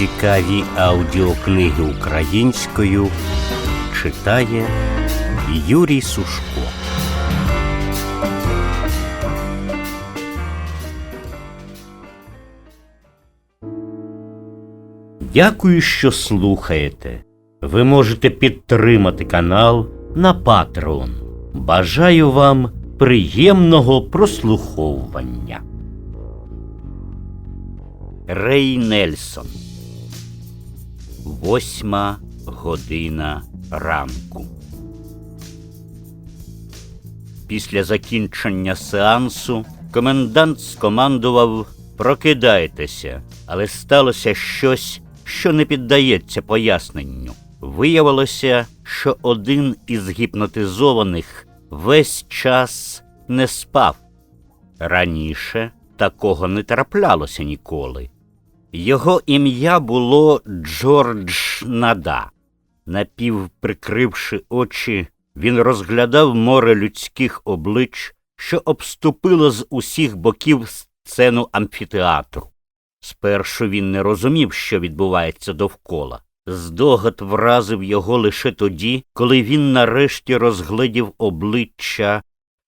Цікаві аудіокниги українською читає Юрій Сушко. Дякую, що слухаєте. Ви можете підтримати канал на Patreon. Бажаю вам приємного прослуховування. Рей Нельсон. Восьма година ранку. Після закінчення сеансу комендант скомандував Прокидайтеся, але сталося щось, що не піддається поясненню. Виявилося, що один із гіпнотизованих весь час не спав. Раніше такого не траплялося ніколи. Його ім'я було Джордж Нада. Напівприкривши очі, він розглядав море людських облич, що обступило з усіх боків сцену амфітеатру. Спершу він не розумів, що відбувається довкола. Здогад вразив його лише тоді, коли він нарешті розгледів обличчя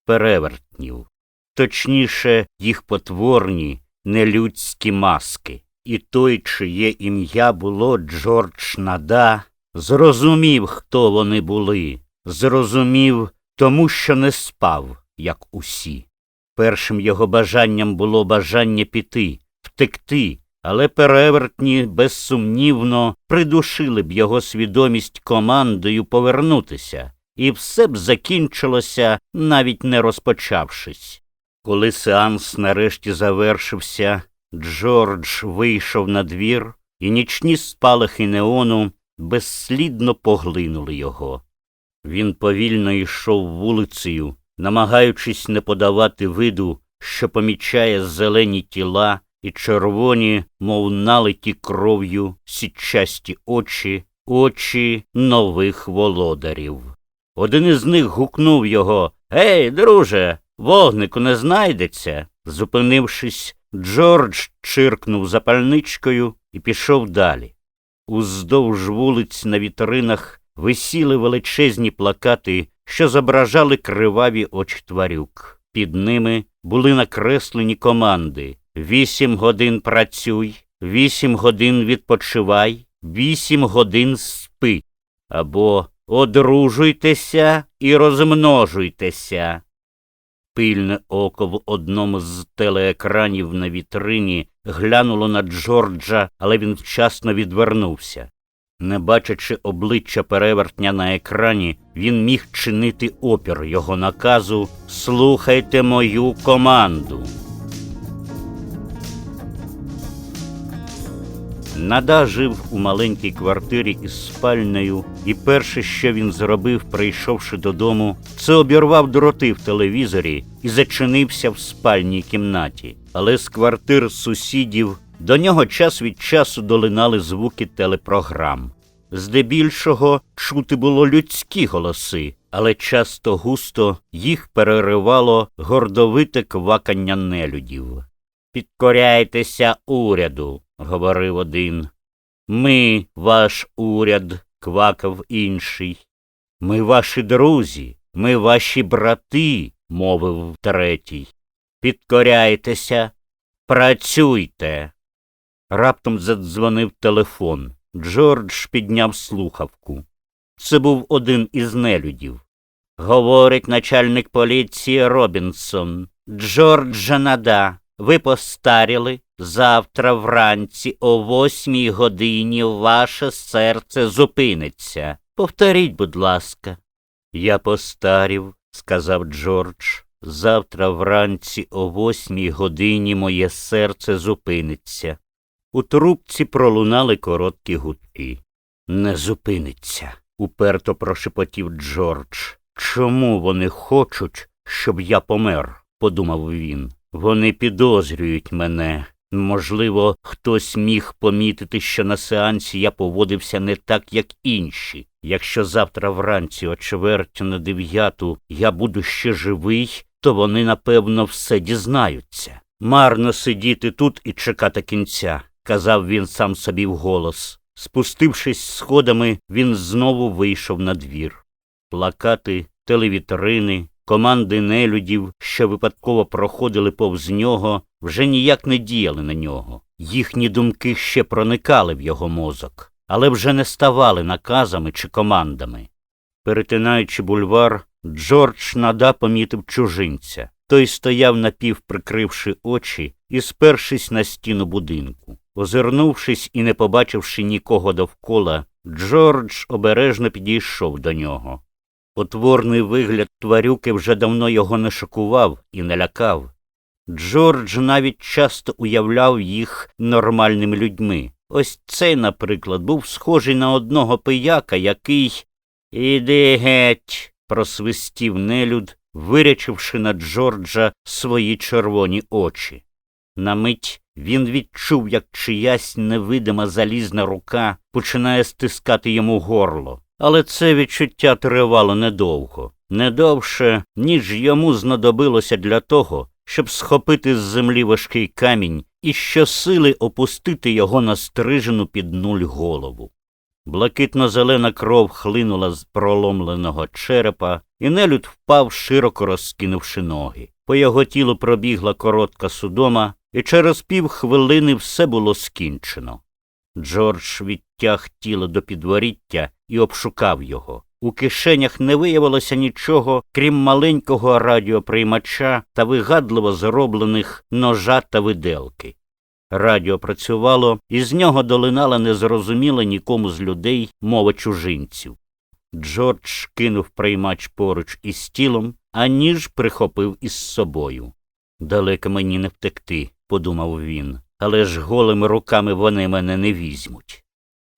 перевертнів, точніше, їх потворні, нелюдські маски. І той, чиє ім'я було Джордж Нада, зрозумів, хто вони були, зрозумів, тому що не спав, як усі. Першим його бажанням було бажання піти, втекти, але перевертні безсумнівно придушили б його свідомість командою повернутися, і все б закінчилося, навіть не розпочавшись. Коли сеанс нарешті завершився, Джордж вийшов на двір, і нічні спалахи неону безслідно поглинули його. Він повільно йшов вулицею, намагаючись не подавати виду, що помічає зелені тіла і червоні, мов налиті кров'ю, січасті очі, очі нових володарів. Один із них гукнув його Гей, друже, вогнику не знайдеться. Зупинившись, Джордж чиркнув запальничкою і пішов далі. Уздовж вулиць на вітринах висіли величезні плакати, що зображали криваві очі тварюк. Під ними були накреслені команди вісім годин працюй, вісім годин відпочивай, вісім годин спи. Або одружуйтеся і розмножуйтеся. Пильне око в одному з телеекранів на вітрині глянуло на Джорджа, але він вчасно відвернувся. Не бачачи обличчя перевертня на екрані, він міг чинити опір його наказу Слухайте мою команду. Нада жив у маленькій квартирі із спальнею, і перше, що він зробив, прийшовши додому, це обірвав дроти в телевізорі і зачинився в спальній кімнаті. Але з квартир сусідів до нього час від часу долинали звуки телепрограм. Здебільшого чути було людські голоси, але часто густо їх переривало гордовите квакання нелюдів. Підкоряйтеся уряду, говорив один. Ми ваш уряд, квакав інший. Ми ваші друзі, ми ваші брати, мовив третій. Підкоряйтеся, працюйте. Раптом задзвонив телефон. Джордж підняв слухавку. Це був один із нелюдів. Говорить начальник поліції Робінсон. Джорджа Нада, ви постаріли. Завтра вранці о восьмій годині ваше серце зупиниться. Повторіть, будь ласка. Я постарів, сказав Джордж. Завтра вранці о восьмій годині моє серце зупиниться. У трубці пролунали короткі гудки. Не зупиниться, уперто прошепотів Джордж. Чому вони хочуть, щоб я помер? подумав він. Вони підозрюють мене. Можливо, хтось міг помітити, що на сеансі я поводився не так, як інші. Якщо завтра вранці о чверть на дев'яту я буду ще живий, то вони, напевно, все дізнаються. Марно сидіти тут і чекати кінця. казав він сам собі вголос. Спустившись сходами, він знову вийшов на двір. Плакати, телевітрини, команди нелюдів, що випадково проходили повз нього, вже ніяк не діяли на нього. Їхні думки ще проникали в його мозок, але вже не ставали наказами чи командами. Перетинаючи бульвар, Джордж нада помітив чужинця. Той стояв напів прикривши очі і спершись на стіну будинку. Озирнувшись і не побачивши нікого довкола, Джордж обережно підійшов до нього. Потворний вигляд тварюки вже давно його не шокував і не лякав. Джордж навіть часто уявляв їх нормальними людьми. Ось цей, наприклад, був схожий на одного пияка, який. Іди геть. просвистів нелюд, вирячивши на Джорджа свої червоні очі. На мить він відчув, як чиясь невидима залізна рука починає стискати йому горло. Але це відчуття тривало недовго, не довше, ніж йому знадобилося для того, щоб схопити з землі важкий камінь і щосили опустити його на стрижену під нуль голову. Блакитно-зелена кров хлинула з проломленого черепа, і нелюд впав, широко розкинувши ноги. По його тілу пробігла коротка судома, і через півхвилини все було скінчено. Джордж відтяг тіло до підворіття і обшукав його. У кишенях не виявилося нічого, крім маленького радіоприймача та вигадливо зроблених ножа та виделки. Радіо працювало, і з нього долинала незрозуміла нікому з людей мова чужинців. Джордж кинув приймач поруч із тілом, а ніж прихопив із собою. Далеко мені не втекти, подумав він, але ж голими руками вони мене не візьмуть.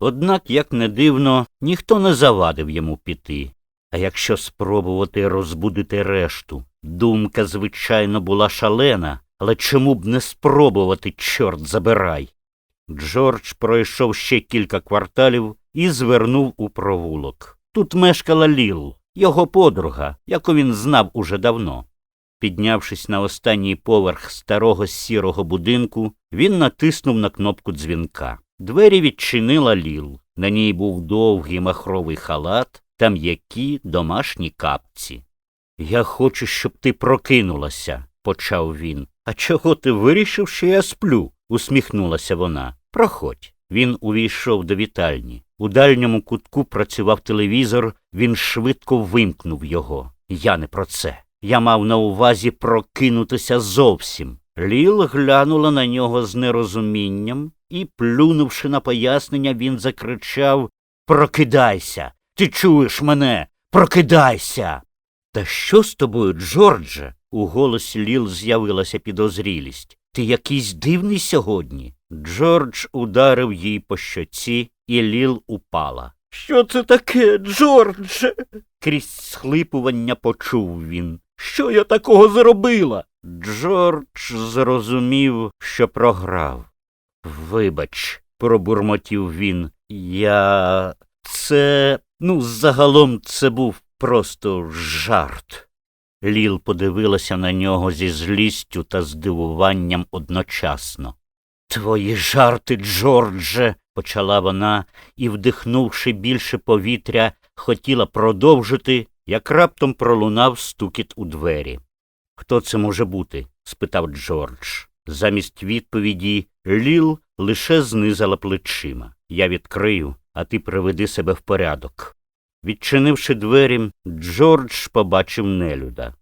Однак, як не дивно, ніхто не завадив йому піти. А якщо спробувати розбудити решту, думка, звичайно, була шалена, але чому б не спробувати, чорт забирай. Джордж пройшов ще кілька кварталів і звернув у провулок. Тут мешкала Ліл, його подруга, яку він знав уже давно. Піднявшись на останній поверх старого сірого будинку, він натиснув на кнопку дзвінка. Двері відчинила Ліл. На ній був довгий махровий халат та м'які домашні капці. Я хочу, щоб ти прокинулася, почав він. А чого ти вирішив, що я сплю? усміхнулася вона. Проходь. Він увійшов до вітальні. У дальньому кутку працював телевізор, він швидко вимкнув його. Я не про це. Я мав на увазі прокинутися зовсім. Ліл глянула на нього з нерозумінням і, плюнувши на пояснення, він закричав Прокидайся! Ти чуєш мене? Прокидайся! Та що з тобою, Джордже? У голосі Ліл з'явилася підозрілість. Ти якийсь дивний сьогодні. Джордж ударив їй по щоці, і Ліл упала. Що це таке, Джордже? Крізь схлипування почув він. Що я такого зробила? Джордж зрозумів, що програв. Вибач, пробурмотів він. Я. Це. Ну, загалом це був просто жарт. Ліл подивилася на нього зі злістю та здивуванням одночасно. Твої жарти, Джордже, почала вона і, вдихнувши більше повітря, хотіла продовжити, як раптом пролунав стукіт у двері. Хто це може бути? спитав Джордж. Замість відповіді Ліл лише знизала плечима. Я відкрию, а ти приведи себе в порядок. Відчинивши двері, Джордж побачив нелюда.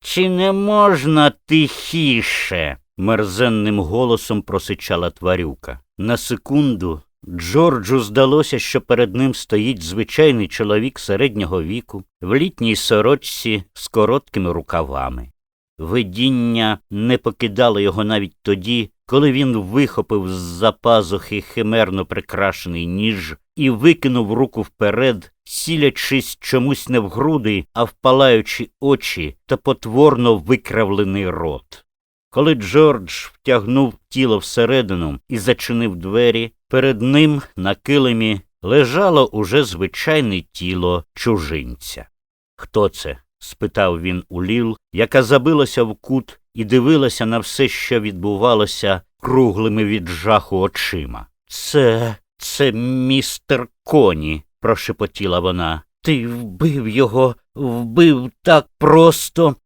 Чи не можна тихіше? мерзенним голосом просичала тварюка. На секунду Джорджу здалося, що перед ним стоїть звичайний чоловік середнього віку в літній сорочці з короткими рукавами. Видіння не покидало його навіть тоді, коли він вихопив з-за пазухи химерно прикрашений ніж і викинув руку вперед, сілячись чомусь не в груди, а в палаючі очі та потворно викравлений рот. Коли Джордж втягнув тіло всередину і зачинив двері, перед ним на килимі лежало уже звичайне тіло чужинця. Хто це? спитав він у Ліл, яка забилася в кут і дивилася на все, що відбувалося круглими від жаху очима. Це, це містер Коні, прошепотіла вона. Ти вбив його, вбив так просто.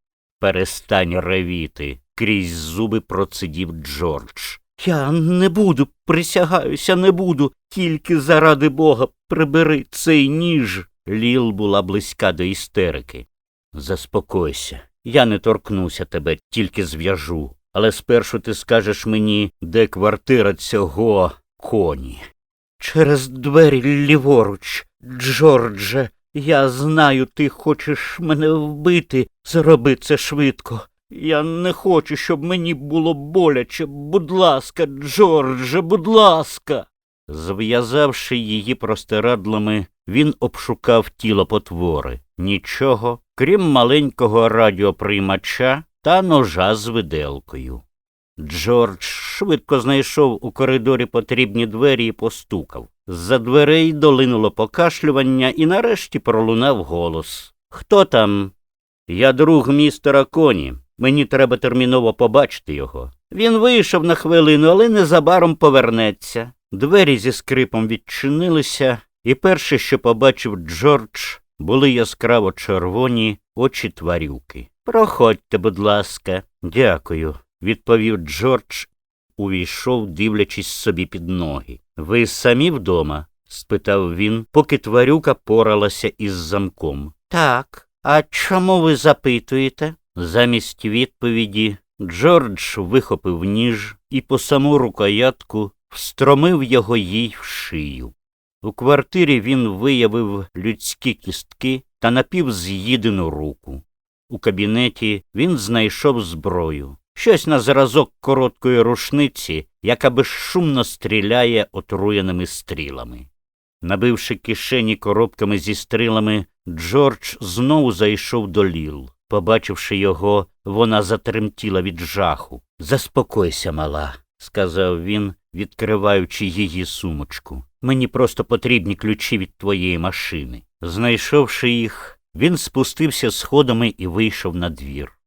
Перестань ревіти, крізь зуби процидів Джордж. Я не буду, присягаюся, не буду. Тільки заради бога прибери цей ніж. Ліл була близька до істерики. Заспокойся, я не торкнуся тебе, тільки зв'яжу. Але спершу ти скажеш мені, де квартира цього коні. Через двері ліворуч, Джордже, я знаю, ти хочеш мене вбити. Зроби це швидко. Я не хочу, щоб мені було боляче. Будь ласка, Джордже, будь ласка. Зв'язавши її простирадлами, він обшукав тіло потвори. Нічого, крім маленького радіоприймача та ножа з виделкою. Джордж швидко знайшов у коридорі потрібні двері і постукав. З-за дверей долинуло покашлювання і нарешті пролунав голос. Хто там? Я друг містера Коні. Мені треба терміново побачити його. Він вийшов на хвилину, але незабаром повернеться. Двері зі скрипом відчинилися, і перше, що побачив Джордж, були яскраво червоні очі тварюки. Проходьте, будь ласка. Дякую, відповів Джордж, увійшов, дивлячись собі під ноги. Ви самі вдома? спитав він, поки тварюка поралася із замком. Так. А чому ви запитуєте? Замість відповіді Джордж вихопив ніж і по саму рукоятку встромив його їй в шию. У квартирі він виявив людські кістки та напівз'їдену руку. У кабінеті він знайшов зброю, щось на зразок короткої рушниці, яка безшумно стріляє отруєними стрілами. Набивши кишені коробками зі стрілами, Джордж знову зайшов до Ліл. Побачивши його, вона затремтіла від жаху. Заспокойся, мала, сказав він, відкриваючи її сумочку. Мені просто потрібні ключі від твоєї машини. Знайшовши їх, він спустився сходами і вийшов на двір.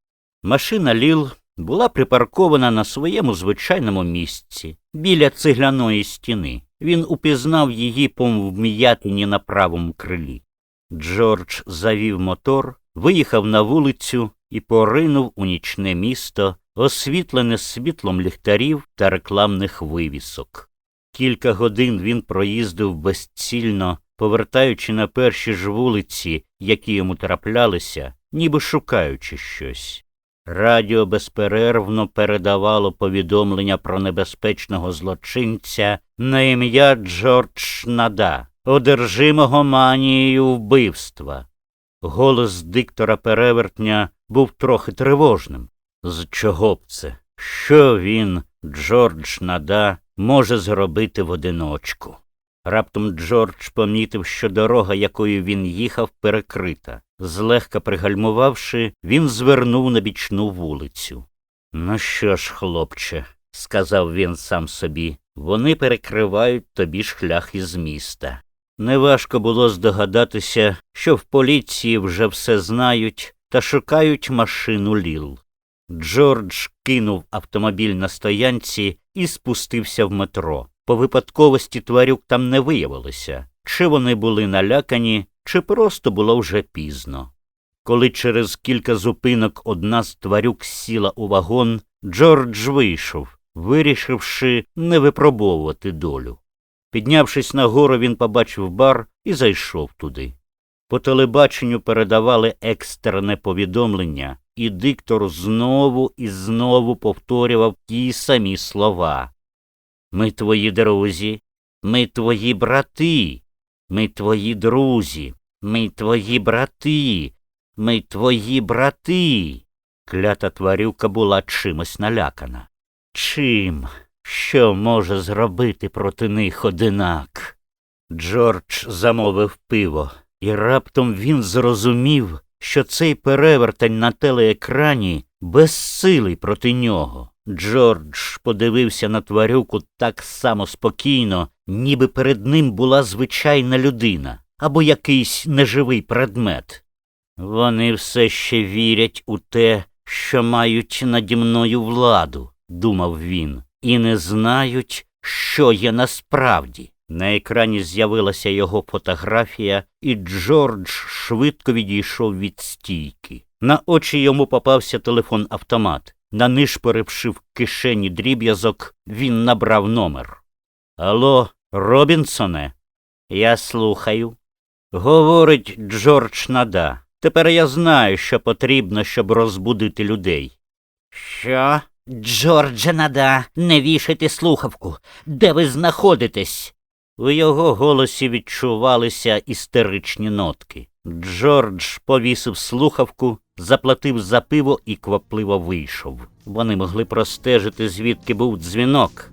Машина Ліл була припаркована на своєму звичайному місці, біля цегляної стіни. Він упізнав її по вм'ятині на правому крилі. Джордж завів мотор, виїхав на вулицю і поринув у нічне місто, освітлене світлом ліхтарів та рекламних вивісок. Кілька годин він проїздив безцільно, повертаючи на перші ж вулиці, які йому траплялися, ніби шукаючи щось. Радіо безперервно передавало повідомлення про небезпечного злочинця на ім'я Джордж Нада, одержимого манією вбивства. Голос диктора перевертня був трохи тривожним. З чого б це? Що він, Джордж Нада, може зробити в одиночку? Раптом Джордж помітив, що дорога, якою він їхав, перекрита. Злегка пригальмувавши, він звернув на бічну вулицю. Ну що ж, хлопче, сказав він сам собі, вони перекривають тобі шлях із міста. Неважко було здогадатися, що в поліції вже все знають та шукають машину Ліл. Джордж кинув автомобіль на стоянці і спустився в метро. По випадковості тварюк там не виявилося, чи вони були налякані, чи просто було вже пізно. Коли через кілька зупинок одна з тварюк сіла у вагон, Джордж вийшов, вирішивши не випробовувати долю. Піднявшись нагору, він побачив бар і зайшов туди. По телебаченню передавали екстрене повідомлення, і диктор знову і знову повторював ті самі слова. Ми твої друзі, ми твої брати, ми твої друзі, ми твої брати, ми твої брати. Клята тварюка була чимось налякана. Чим? Що може зробити проти них одинак? Джордж замовив пиво, і раптом він зрозумів, що цей перевертень на телеекрані безсилий проти нього. Джордж подивився на тварюку так само спокійно, ніби перед ним була звичайна людина або якийсь неживий предмет. Вони все ще вірять у те, що мають наді мною владу, думав він. І не знають, що є насправді. На екрані з'явилася його фотографія, і Джордж швидко відійшов від стійки. На очі йому попався телефон-автомат. Нанишпоривши в кишені дріб'язок, він набрав номер. Алло, Робінсоне? Я слухаю. Говорить Джордж Нада. Тепер я знаю, що потрібно, щоб розбудити людей. Що? Джордже Нада, не вішайте слухавку. Де ви знаходитесь? У його голосі відчувалися істеричні нотки. Джордж повісив слухавку, заплатив за пиво і квапливо вийшов. Вони могли простежити, звідки був дзвінок.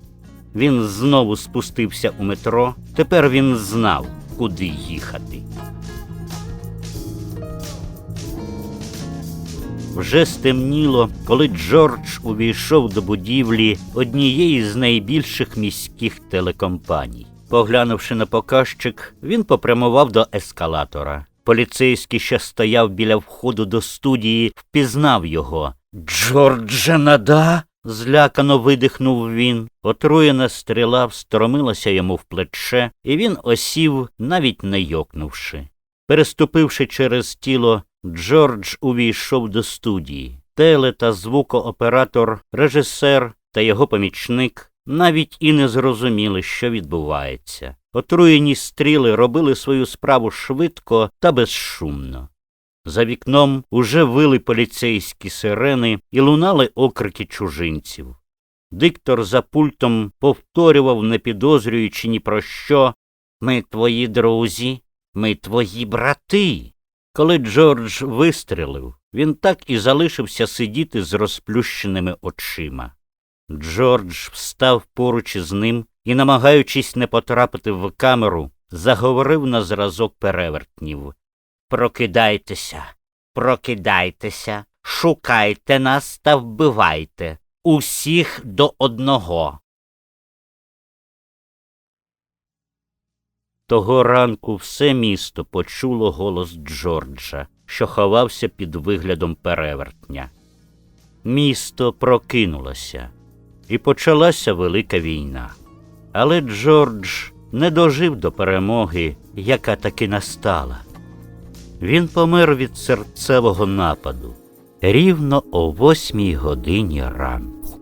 Він знову спустився у метро. Тепер він знав, куди їхати. Вже стемніло, коли Джордж увійшов до будівлі однієї з найбільших міських телекомпаній. Поглянувши на показчик, він попрямував до ескалатора. Поліцейський, що стояв біля входу до студії, впізнав його. Джордже нада. злякано видихнув він. Отруєна стріла встромилася йому в плече, і він осів, навіть не йокнувши. Переступивши через тіло, Джордж увійшов до студії. Теле та звукооператор, режисер та його помічник навіть і не зрозуміли, що відбувається. Отруєні стріли робили свою справу швидко та безшумно. За вікном уже вили поліцейські сирени і лунали окрики чужинців. Диктор за пультом повторював, не підозрюючи ні про що Ми твої друзі, ми твої брати. Коли Джордж вистрелив, він так і залишився сидіти з розплющеними очима. Джордж встав поруч із ним і, намагаючись не потрапити в камеру, заговорив на зразок перевертнів. Прокидайтеся, прокидайтеся, шукайте нас та вбивайте. Усіх до одного. Того ранку все місто почуло голос Джорджа, що ховався під виглядом перевертня. Місто прокинулося, і почалася велика війна. Але Джордж не дожив до перемоги, яка таки настала. Він помер від серцевого нападу рівно о восьмій годині ранку.